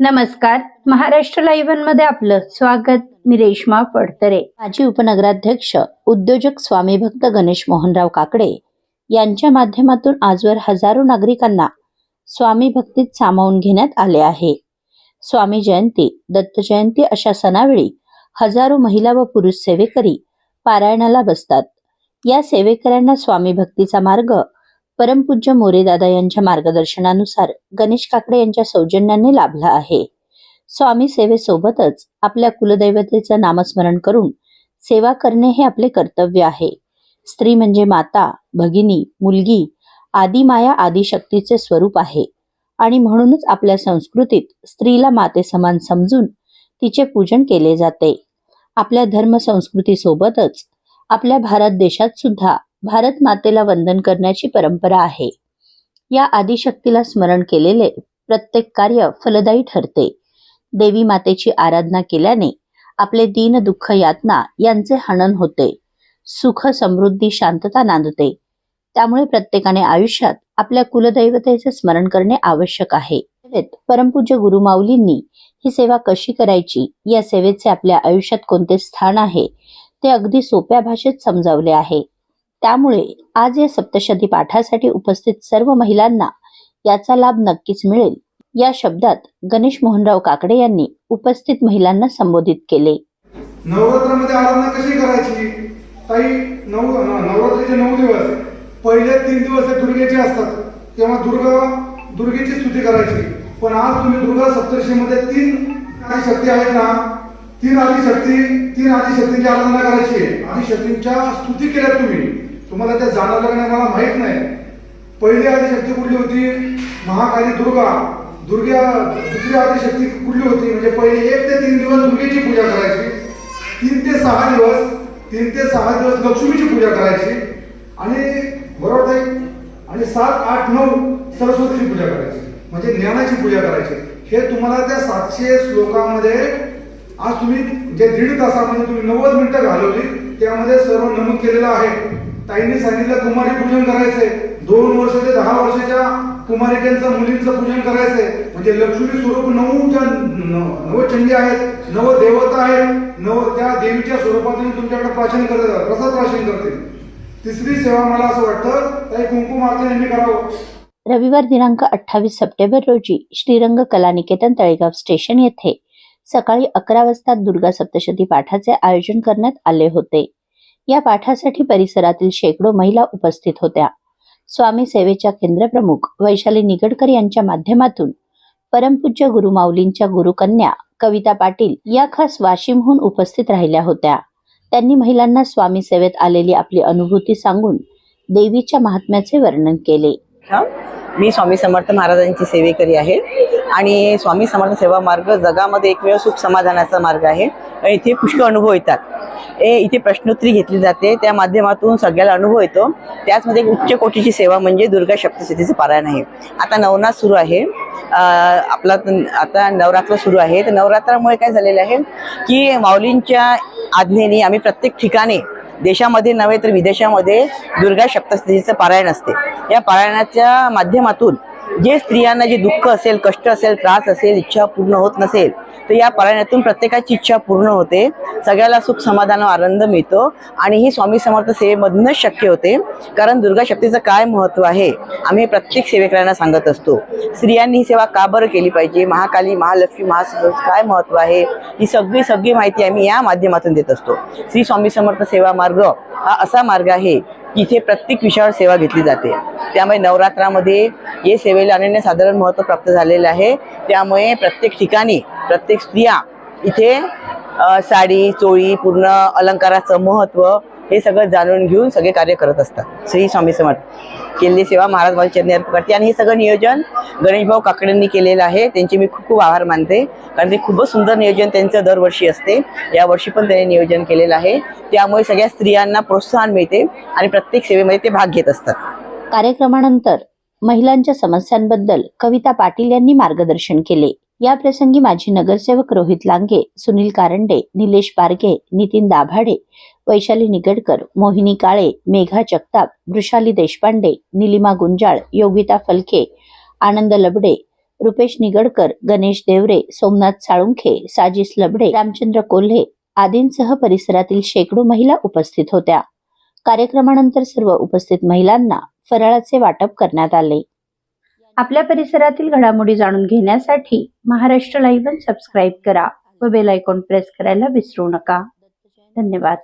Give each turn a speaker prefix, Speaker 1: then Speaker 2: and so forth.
Speaker 1: नमस्कार. महाराष्ट्र लाईव्हमध्ये आपलं स्वागत. मी रेश्मा फडतरे माजी उपनगराध्यक्ष उद्योजक स्वामी भक्त गणेश मोहनराव काकडे यांच्या माध्यमातून आजवर हजारो नागरिकांना स्वामी भक्तीत सामावून घेण्यात आले आहे. स्वामी जयंती दत्त जयंती अशा सणावेळी हजारो महिला व पुरुष सेवेकरी पारायणाला बसतात. या सेवेकऱ्यांना स्वामी भक्तीचा मार्ग परमपूज्य मोरेदादा यांच्या मार्गदर्शनानुसार गणेश काकडे यांच्या सौजन्याने लाभला आहे. स्वामी सेवेसोबतच आपल्या कुलदैवतेचं नामस्मरण करून सेवा करणे हे आपले कर्तव्य आहे. स्त्री म्हणजे माता भगिनी मुलगी आदी माया आदी शक्तीचे स्वरूप आहे. आणि म्हणूनच आपल्या संस्कृतीत स्त्रीला माते समान समजून तिचे पूजन केले जाते. आपल्या धर्म संस्कृतीसोबतच आपल्या भारत देशात सुद्धा भारत मातेला वंदन करण्याची परंपरा आहे. या आदिशक्तीला स्मरण केलेले प्रत्येक कार्य फलदायी ठरते. देवी मातेची आराधना केल्याने आपले दीन दुःख यातना यांचे हनन होते. सुख समृद्धी शांतता नांदते. त्यामुळे प्रत्येकाने आयुष्यात आपल्या कुलदैवतेचे स्मरण करणे आवश्यक आहे. परमपूज्य गुरुमाऊलींनी ही सेवा कशी करायची? या सेवेचे आपल्या आयुष्यात कोणते स्थान आहे? ते अगदी सोप्या भाषेत समजावले आहे. त्यामुळे आज या सप्तशती पाठासाठी उपस्थित सर्व महिलांना याचा लाभ नक्कीच मिळेल. या शब्दात गणेश मोहनराव काकडे यांनी उपस्थित महिलांना संबोधित केले.
Speaker 2: नवरात्रामध्ये आराधना कशी करायची? ताई नऊ नवरात्रीचे नऊ दिवस. पहिले तीन दिवस हे दुर्गेचे असतात. तेव्हा दुर्गा दुर्गेची स्तुती करायची. पण आज तुम्ही दुर्गा सप्तशीमध्ये तीन शक्ती आहेत ना? तीन आदिशक्ती तीन आदिशक्तींची आराधना करायची. आहे आदिशक्तींच्या स्तुती केल्या तुम्ही. तुम्हाला त्या जाणवलं का नाही मला माहीत नाही. पहिली आदिशक्ती कुठली होती? महाकाली दुर्गा. दुर्गा दुसरी आदिशक्ती कुठली होती? म्हणजे पहिले एक ते तीन दिवस दुर्गेची पूजा करायची. तीन ते सहा दिवस तीन ते सहा दिवस लक्ष्मीची पूजा करायची. आणि बरोबर आहे आणि सात आठ नऊ सरस्वतीची पूजा करायची. म्हणजे ज्ञानाची पूजा करायची. हे तुम्हाला त्या सातशे श्लोकामध्ये आज तुम्ही जे दीड तासामध्ये तुम्ही नव्वद मिनिटं घालवली त्यामध्ये सर्व नमूद केलेलं आहे. ताईंनी सांगितलं कुमारी पूजन करायचंय. दोन वर्ष ते दहा वर्षाच्या कुमारिकांचं मुलींचं पूजन करायचंय. म्हणजे लक्ष्मी स्वरूप नऊ ज्या नवचंडी आहेत नव देवता आहेत नव त्या देवीच्या स्वरूपातून तुमच्याकडे प्राशन करत प्रसाद प्राशन करते तिसरी सेवा मला असं वाटतं ताई कुंकुम आरती यांनी करावं.
Speaker 1: रविवार दिनांक अठ्ठावीस सप्टेंबर रोजी श्रीरंग कलानिकेतन तळेगाव स्टेशन येथे सकाळी अकरा वाजता दुर्गा सप्तशती पाठाचे आयोजन करण्यात आले होते. या पाठासाठी परिसरातील शेकडो महिला उपस्थित होत्या. स्वामी सेवेच्या केंद्रप्रमुख वैशाली निगडकर यांच्या माध्यमातून परमपूज्य गुरुमाऊलींच्या गुरुकन्या कविता पाटील या खास वाशिमहून उपस्थित राहिल्या होत्या. त्यांनी महिलांना स्वामी सेवेत आलेली आपली अनुभूती सांगून देवीच्या महात्म्याचे वर्णन केले.
Speaker 3: मी स्वामी समर्थ महाराजांची सेवेकरी आहे आणि स्वामी समर्थ सेवा मार्ग जगामध्ये एकमेव सुख समाधानाचा मार्ग आहे. इथे पुष्कळ अनुभव येतात. ए इथे प्रश्नोत्तरी घेतली जाते. त्या माध्यमातून सगळ्याला अनुभव येतो. त्याचमध्ये एक उच्च कोटीची सेवा म्हणजे दुर्गा सप्तशतीचं पारायण आहे. आता नवनाथ सुरू आहे. आपला आता नवरात्र सुरू आहे. तर नवरात्रामुळे काय झालेलं आहे की माऊलींच्या आज्ञेने आम्ही प्रत्येक ठिकाणी देशामध्ये नव्हे तर विदेशामध्ये दुर्गा सप्तशतीचं पारायण असते. या पारायणाच्या माध्यमातून जे स्त्रियांना जे दुःख असेल कष्ट असेल त्रास असेल इच्छा पूर्ण होत नसेल तर या पारायणातून प्रत्येकाची इच्छा पूर्ण होते. सगळ्याला सुख समाधान आनंद मिळतो आणि ही स्वामी समर्थ सेवेमधूनच शक्य होते. कारण दुर्गा शक्तीचं काय महत्त्व आहे आम्ही प्रत्येक सेवेकरांना सांगत असतो. स्त्रियांनी ही सेवा का बरं केली पाहिजे? महाकाली महालक्ष्मी महासरस्वती काय महत्त्व आहे? ही सगळी सगळी माहिती आम्ही या माध्यमातून देत असतो. श्री स्वामी समर्थ सेवा मार्ग हा असा मार्ग आहे की इथे प्रत्येक विषयावर सेवा घेतली जाते. त्यामुळे नवरात्रामध्ये हे सेवेला अनन्यसाधारण महत्त्व प्राप्त झालेलं आहे. त्यामुळे प्रत्येक ठिकाणी प्रत्येक स्त्रिया इथे साडी चोळी पूर्ण अलंकाराचं महत्त्व हे सगळं जाणून घेऊन सगळे कार्य करत असतात. श्री स्वामी समर्थ केलेली सेवा महाराज माझी चरणी अर्पण करते. आणि हे सगळं नियोजन गणेशभाऊ काकडेंनी केलेलं आहे. त्यांचे मी खूप खूप आभार मानते. कारण ते खूपच सुंदर नियोजन त्यांचं दरवर्षी असते. यावर्षी पण त्यांनी नियोजन केलेलं आहे. त्यामुळे सगळ्या स्त्रियांना प्रोत्साहन मिळते आणि प्रत्येक सेवेमध्ये ते भाग घेत असतात.
Speaker 1: कार्यक्रमानंतर महिलांच्या समस्यांबद्दल कविता पाटील यांनी मार्गदर्शन केले. या प्रसंगी माजी नगरसेवक रोहित लांगे सुनील कारंडे निलेश पारगे नितीन दाभाडे वैशाली निगडकर मोहिनी काळे मेघा जगताप वृषाली देशपांडे निलिमा गुंजाळ योगिता फलके आनंद लबडे रुपेश निगडकर गणेश देवरे सोमनाथ साळुंखे साजिस लबडे रामचंद्र कोल्हे आदींसह परिसरातील शेकडो महिला उपस्थित होत्या. कार्यक्रमानंतर सर्व उपस्थित महिलांना फराळाचे वाटप करण्यात आले. आपल्या परिसरातील घडामोडी जाणून घेण्यासाठी महाराष्ट्र लाईव्ह सबस्क्राईब करा व बेल आयकॉन प्रेस करायला विसरू नका. धन्यवाद.